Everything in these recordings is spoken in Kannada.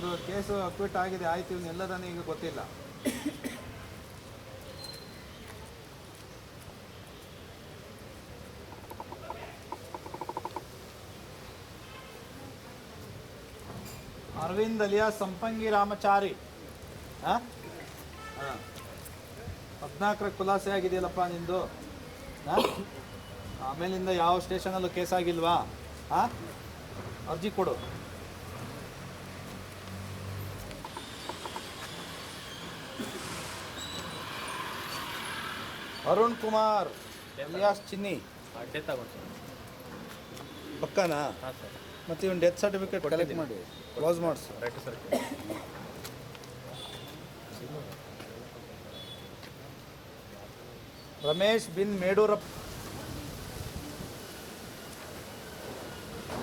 ಇವನೊಂದು ಕೇಸು ಅಕ್ವಿಟ್ ಆಗಿದೆ, ಆಯ್ತು ಇವನ್ನೆಲ್ಲದನ್ನು ಈಗ ಗೊತ್ತಿಲ್ಲ. ಅರವಿಂದ್ ಅಲಿಯಾ ಸಂಪಂಗಿ ರಾಮಚಾರಿ. ಹಾಂ ಹದಿನಾಲ್ಕರ ಖುಲಾಸೆ ಆಗಿದೆಯಲ್ಲಪ್ಪ ನಿಂದು? ಆಮೇಲಿಂದ ಯಾವ ಸ್ಟೇಷನಲ್ಲೂ ಕೇಸ್ ಆಗಿಲ್ವಾ? ಅರ್ಜಿ ಕೊಡು. ಅರುಣ್ ಕುಮಾರ್ ಎಲಿಯಾಸ್ ಚಿನ್ನಿ. ಸರ್ ಪಕ್ಕನಾ? ಹಾಂ ಸರ್. ಮತ್ತು ಇವನ್ ಡೆತ್ ಸರ್ಟಿಫಿಕೇಟ್ ಕಲೆಕ್ಟ್ ಮಾಡಿ. ಕ್ಲೋಸ್ ಮಾಡಿಸು. Right sir. ರಮೇಶ್ ಬಿನ್ ಮೇಡೂರಪ್ಪ.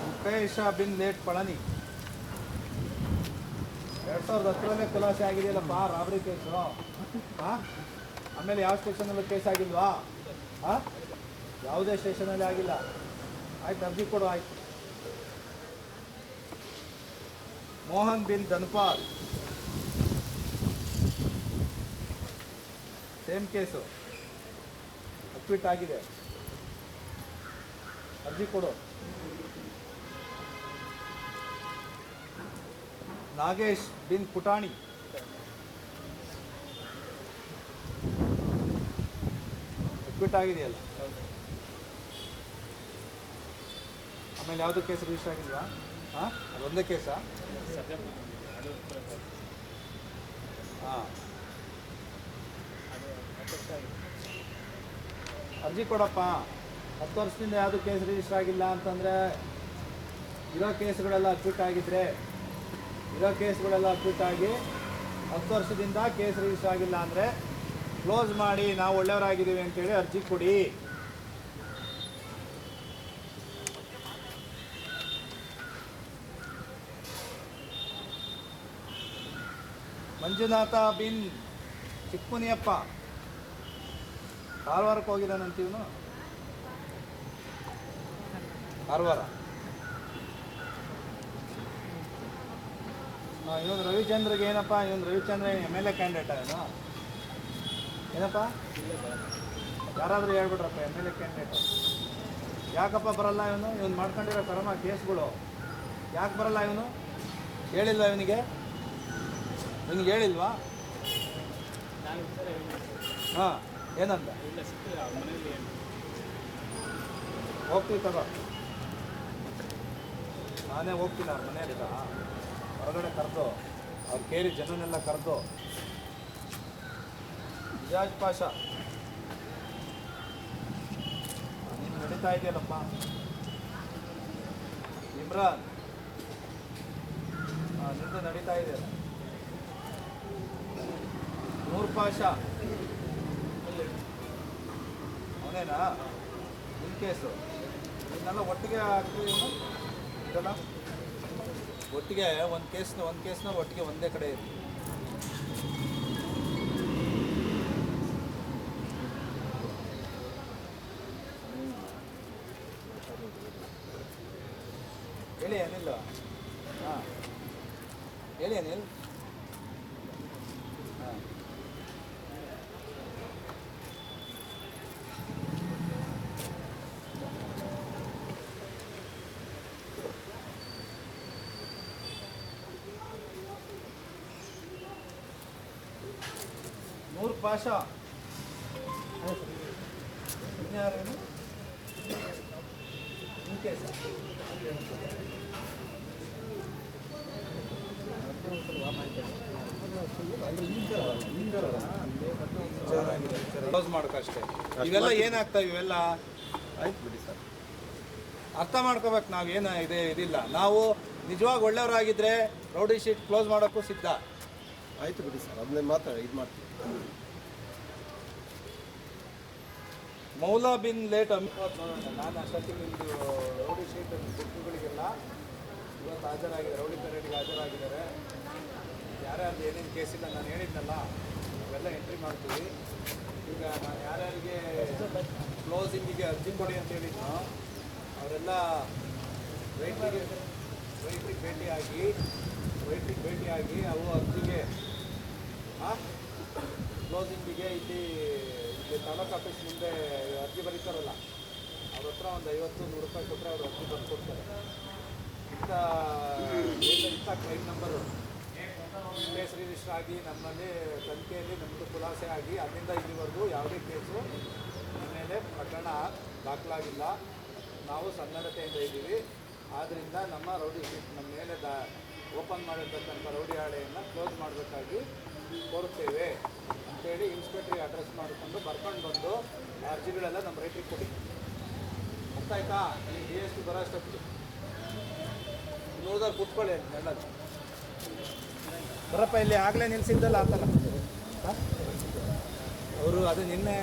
ಮುಖೇಶ ಬಿನ್ ಲೇಟ್ ಪಳನಿ. ಎರಡು ಸಾವಿರದ ಹತ್ತರಲ್ಲೇ ಖುಲಾಸೆ ಆಗಿದೆಯಲ್ಲಪ್ಪ ರಾಬರಿ ಕೇಸು. ಹಾಂ ಆಮೇಲೆ ಯಾವ ಸ್ಟೇಷನಲ್ಲಿ ಕೇಸ್ ಆಗಿಲ್ವಾ? ಹಾಂ ಯಾವುದೇ ಸ್ಟೇಷನಲ್ಲಿ ಆಗಿಲ್ಲ. ಆಯ್ತು, ಅರ್ಜಿ ಕೊಡು, ಆಯ್ತು. ಮೋಹನ್ ಬಿನ್ ಧನ್ಪಾಲ್. Same case. ಅಕ್ವಿಟ್ ಆಗಿದೆ. ಅರ್ಜಿ ಕೊಡು. ನಾಗೇಶ್ ಬಿನ್ ಪುಟಾಣಿ. ಅಕ್ವಿಟ್ ಆಗಿದೆಯಲ್ಲ ಆಮೇಲೆ ಯಾವುದು ಕೇಸ್ ರಿಜಿಸ್ಟರ್ ಆಗಿಲ್ವಾ? ಹಾಂ? ಅದೊಂದೇ ಕೇಸಾ? ಹಾಂ. ಅರ್ಜಿ ಕೊಡಪ್ಪ. ಹತ್ತು ವರ್ಷದಿಂದ ಯಾವುದು ಕೇಸ್ ರಿಜಿಸ್ಟರ್ ಆಗಿಲ್ಲ ಅಂತಂದರೆ ಇರೋ ಕೇಸ್ಗಳೆಲ್ಲ ಅಕ್ವಿಟ್ ಆಗಿದ್ರೆ, ಇರೋ ಕೇಸ್ಗಳೆಲ್ಲ ಅಕ್ವಿಟ್ ಆಗಿ ಹತ್ತು ವರ್ಷದಿಂದ ಕೇಸ್ ರಿಜಿಸ್ಟರ್ ಆಗಿಲ್ಲ ಅಂದರೆ ಕ್ಲೋಸ್ ಮಾಡಿ, ನಾವು ಒಳ್ಳೆಯವರಾಗಿದ್ದೀವಿ ಅಂತೇಳಿ ಅರ್ಜಿ ಕೊಡಿ. ಮಂಜುನಾಥ ಬಿನ್ ಚಿಕ್ಕಮುನಿಯಪ್ಪ. ಕಾರವಾರಕ್ಕೆ ಹೋಗಿದ್ದಾನಂತೀವನು ಕಾರವಾರ. ಇವನು ರವಿಚಂದ್ರಗೆ ಏನಪ್ಪ? ಇವನು Ravichandra M L A candidate ಇವನು? ಏನಪ್ಪ? ಯಾರಾದರೂ ಹೇಳ್ಬಿಟ್ರಪ್ಪ, ಎಂ ಎಲ್ ಎ ಕ್ಯಾಂಡಿಡೇಟ್ ಯಾಕಪ್ಪ ಬರಲ್ಲ ಇವನು? ಇವನು ಮಾಡ್ಕೊಂಡಿರೋ ಕರೋನಾ ಕೇಸ್ಗಳು. ಯಾಕೆ ಬರಲ್ಲ ಇವನು? ಹೇಳಿಲ್ವಾ ಇವನಿಗೆ? ನಿಮ್ಗೆ ಹೇಳಿಲ್ವಾ? ಹಾಂ ಏನಂತ ಹೋಗ್ತೀವಿ ತಗೋ. ನಾನೇ ಹೋಗ್ತೀನಿ ಅವ್ರ ಮನೆಯಲ್ಲಿ ಹೊರಗಡೆ ಕರೆದು, ಅವ್ರು ಕೇರಿ ಜನನೆಲ್ಲ ಕರೆದು ಇಜಾಜ್ ಪಾಷ. ನಡೀತಾ ಇದೆಯಲ್ಲಪ್ಪ. ಇಮ್ರಾನ್ ನಿಂದು ನಡೀತಾ ಇದೆಯಲ್ಲ ನೂರ್ ಪಾಷ. ಅವನೇನಾ? In case. ಇದನ್ನೆಲ್ಲ ಒಟ್ಟಿಗೆ ಏನು? ಇದೆಲ್ಲ? ಒಟ್ಟಿಗೆ ಒಂದು ಕೇಸ್ನ ಒಂದು ಕೇಸ್ನ ಒಟ್ಟಿಗೆ ಒಂದೇ ಕಡೆ ಇರಲಿ ಹೇಳಿ ಅನಿಲ್ ಹಾಂ. ಹೇಳಿ ಅನಿಲ್ ಹಾಂ. ನೂರ್ ಪಾಷಾ. ಇನ್ಯಾರೇನು ನಿನ್ ಕೇಸ ಕ್ಲೋಸ್ ಮಾಡೋಕ್ಕಷ್ಟೇ ಇವೆಲ್ಲ ಏನಾಗ್ತಾ ಇವೆಲ್ಲ ಆಯ್ತು ಬಿಡಿ ಸರ್. ಅರ್ಥ ಮಾಡ್ಕೋಬೇಕು ನಾವು ಏನು ಇದೆ, ಇದಿಲ್ಲ. ನಾವು ನಿಜವಾಗಿ ಒಳ್ಳೆಯವರಾಗಿದ್ದರೆ ರೌಡಿ ಶೀಟ್ ಕ್ಲೋಸ್ ಮಾಡೋಕ್ಕೂ ಸಿದ್ಧ. ಆಯ್ತು ಬಿಡಿ ಸರ್. ಅದನ್ನೇ ಮಾತ್ರ ಇದು ಮಾಡ್ತೀವಿ. ಮೌಲಾ ಬಿನ್ ಲೇಟ್ ನಾನು ಅಷ್ಟೊತ್ತಿಗೆ ನಿಮ್ಮದು ರೌಡಿ ಶೀಟ್ ಬುಕ್ಗಳಿಗೆಲ್ಲ ಇವತ್ತು ಹಾಜರಾಗಿದೆ ರೌಡಿ ಪೆರೇಡ್ಗೆ ಹಾಜರಾಗಿದ್ದಾರೆ. ಯಾರ್ಯಾರು ಏನೇನು ಕೇಸಿಲ್ಲ ನಾನು ಹೇಳಿದ್ನಲ್ಲ ಇವೆಲ್ಲ ಎಂಟ್ರಿ ಮಾಡ್ತೀವಿ. ಈಗ ನಾನು ಯಾರ್ಯಾರಿಗೆ ಕ್ಲೋಸಿಂಗಿಗೆ ಅರ್ಜಿ ಕೊಡಿ ಅಂತ ಹೇಳಿದ್ನೋ, ಅವರೆಲ್ಲ ರೈತರಿಗೆ ರೈತರಿಗೆ ಭೇಟಿಯಾಗಿ ರೈತರಿಗೆ ಭೇಟಿಯಾಗಿ ಅವು ಅರ್ಜಿಗೆ ಕ್ಲೋಸಿಂಗಿಗೆ ಇಲ್ಲಿ ತಾಲೂಕು ಆಫೀಸ್ ಮುಂದೆ ಅರ್ಜಿ ಬರೀತಾರಲ್ಲ, ಅವ್ರ ಹತ್ರ ಒಂದು ಐವತ್ತು, ನೂರು ರೂಪಾಯಿ ಕೊಟ್ಟರೆ ಅವರು ಅರ್ಜಿ ಬಂದು ಕೊಡ್ತಾರೆ ಇಂಥ ಇಂಥ ಕ್ಲೈಮ್ ನಂಬರು ಕೇಸ್ ರಿಜಿಸ್ಟರ್ ಆಗಿ ನಮ್ಮಲ್ಲಿ ತನಿಖೆಯಲ್ಲಿ ನಮ್ಮದು ಖುಲಾಸೆ ಆಗಿ ಅಲ್ಲಿಂದ ಇಲ್ಲಿವರೆಗೂ ಯಾವುದೇ ಕೇಸು ಮೇಲೆ ಪ್ರಕರಣ ದಾಖಲಾಗಿಲ್ಲ. ನಾವು ಸನ್ನಡತೆಯಿಂದ ಇದ್ದೀವಿ. ಆದ್ದರಿಂದ ನಮ್ಮ ರೌಡಿ, ನಮ್ಮ ಮೇಲೆ ದಾ, ಓಪನ್ ಮಾಡಿರ್ತಕ್ಕಂಥ ರೌಡಿ ಹಾಳೆಯನ್ನು ಕ್ಲೋಸ್ ಮಾಡಬೇಕಾಗಿ ಕೋರುತ್ತೇವೆ ಅಂತೇಳಿ ಇನ್ಸ್ಪೆಕ್ಟ್ರಿಗೆ ಅಡ್ರೆಸ್ ಮಾಡಿಕೊಂಡು ಬರ್ಕೊಂಡು ಬಂದು ಅರ್ಜಿಗಳೆಲ್ಲ ನಮ್ಮ ರೈತರಿಗೆ ಕೊಡಿ. ಆಯ್ತಾ ಈ ಡಿ ಎಸ್ ಟಿ ಬರೋ ಅಷ್ಟೊತ್ತಿಗೆ. ನೋಡಿದಾಗ ಕೂತ್ಕೊಳ್ಳಿ ಎಲ್ಲ. ಬರಪ್ಪ, ಇಲ್ಲಿ ಆಗಲೇ ನಿಲ್ಸಿದ್ದಲ್ಲ ಆತಲ್ಲ ಅವರು ಅದು ನಿನ್ನೆ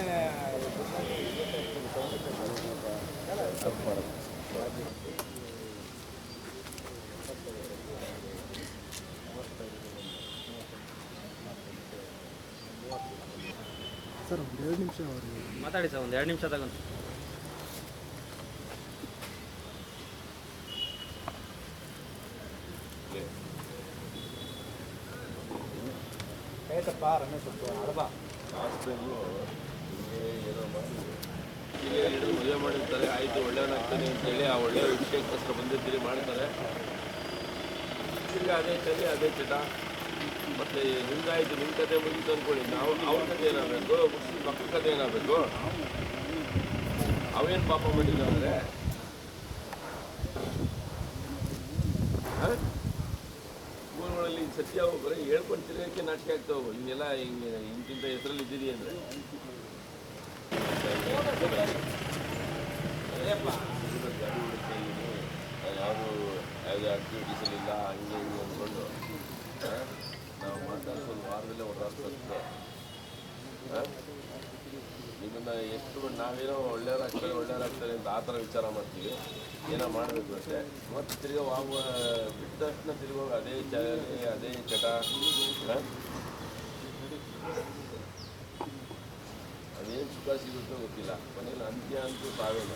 ಸರ್ ಒಂದು ಎರಡು ನಿಮಿಷ ಅವರು ಮಾತಾಡಿ ಸರ್ ಒಂದು ಎರಡು ನಿಮಿಷ ತಗೊಂಡು. ಆಯ್ತಪ್ಪ ರಮೇಶ್ ಅಡಬ ಹಾಸ್ಪಿಟ್ಲು ಹಿಂಗೆ ಏನೋ ಮಾಡಿ ಮದುವೆ ಮಾಡಿರ್ತಾರೆ ಆಯಿತು ಒಳ್ಳೆಯವನಾಗ್ತಾನೆ ಅಂತೇಳಿ ಆ ಒಳ್ಳೆಯ ವಿಷಯಕ್ಕೋಸ್ಕರ ಬಂದಿದ್ದೀರಿ ಮಾಡ್ತಾರೆ. ತಿರ್ಗಿ ಅದೇ ಚಳಿ ಅದೇ ಚಟ. ಮತ್ತು ನಿಮ್ದಾಯ್ತು ನಿಮ್ಮ ಕತೆ ಮುಗಿತು ಅಂದ್ಕೊಳ್ಳಿ ನಾವು ಅವ್ರ ಕತೆ ಏನಾಗಬೇಕು? ಮುಸ್ಲಿಂ ಮಕ್ಕಳ ಕತೆ ಏನಾಗಬೇಕು? ಅವೇನು ಪಾಪ ಮಾಡಿದ್ದಾರೆ ಊರುಗಳಲ್ಲಿ ಸತ್ಯ ಬರೀ ಹೇಳ್ಕೊಂಡು ತಿರುಗಕ್ಕೆ ನಾಟಕ ಆಗ್ತಾ ಆಗ್ತಾವೆ ಹಿಂಗೆಲ್ಲ ಹಿಂಗೆ ಇಂತಿಂತ ಹೆಸರಲ್ಲಿ ಇದ್ದೀರಿ ಅಂದರೆ? ಯಾವುದು ಯಾವುದೇ ಆಕ್ಟಿವಿಟೀಸಲ್ಲಿ ಇಲ್ಲ ಹಂಗೆ ಹಿಂಗೆ ಎಷ್ಟು ನಾವೇನೋ ಒಳ್ಳೆಯವರಾಗ್ತಾರೆ ಒಳ್ಳೆಯವರಾಗ್ತಾರೆ ಅಂತ ಆ ಥರ ವಿಚಾರ ಮಾಡ್ತೀವಿ. ಏನೋ ಮಾಡಬೇಕು ಅಷ್ಟೇ. ಮತ್ತು ತಿರ್ಗಿ ವಾವ ಬಿಟ್ಟ ತಕ್ಷಣ ತಿರ್ಗೋಗಿ ಅದೇ ಚಳಿ ಅದೇ ಚಟ? ಅದೇನು ಸುಖ ಸಿಗುತ್ತೋ ಗೊತ್ತಿಲ್ಲ. ಮನೇಲಿ ಅಂತ್ಯ ಅಂತೂ ತಾವೇನ?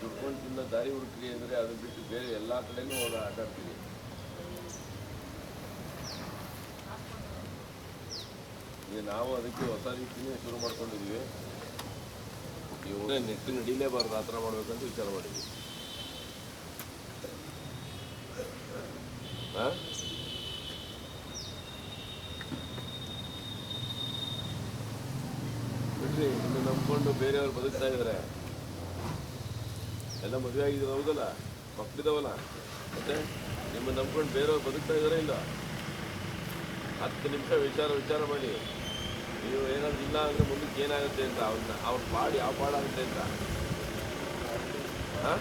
ದುಡ್ಕೊಂಡು ತಿನ್ನೋ ದಾರಿ ಹುಡುಕ್ರಿ ಅಂದರೆ ಅದು ಬಿಟ್ಟು ಬೇರೆ ಎಲ್ಲ ಕಡೆನೂ ಹೋಗಿ ಈಗ ನಾವು ಅದಕ್ಕೆ ಹೊಸ ರೀತಿಯೇ ಶುರು ಮಾಡ್ಕೊಂಡಿದ್ದೀವಿ. ನೀವು ನೆಟ್ಟು ನಡೀಲೇಬಾರ್ದು, ಆ ಥರ ಮಾಡ್ಬೇಕಂತ ವಿಚಾರ ಮಾಡಿದ್ವಿ ಹಾಂ ಬಿಡ್ರಿ ಇನ್ನು ನಂಬ್ಕೊಂಡು ಬೇರೆಯವ್ರು ಬದುಕ್ತಾ ಇದ್ದಾರೆ. ಎಲ್ಲ ಮದುವೆ ಆಗಿದ್ರು ಹೌದಲ್ಲ? ಮಕ್ಕಳಿದಾವಲ್ಲ ಮತ್ತೆ ನಿಮ್ಮ ನಂಬ್ಕೊಂಡು ಬೇರೆಯವ್ರು ಬದುಕ್ತಾ ಇದಾರೆ ಇಲ್ಲ? ಹತ್ತು ನಿಮಿಷ ವಿಚಾರ ವಿಚಾರ ಮಾಡಿ. ನೀವು ಏನಾದ್ರು ಇಲ್ಲ ಅಂದರೆ ಮುಂದಕ್ಕೆ ಏನಾಗುತ್ತೆ ಅಂತ ಅವ್ರನ್ನ ಅವ್ರ ಬಾಡಿ ಯಾವ ಪಾಡಾಗುತ್ತೆ ಅಂತ. ಹಾಂ?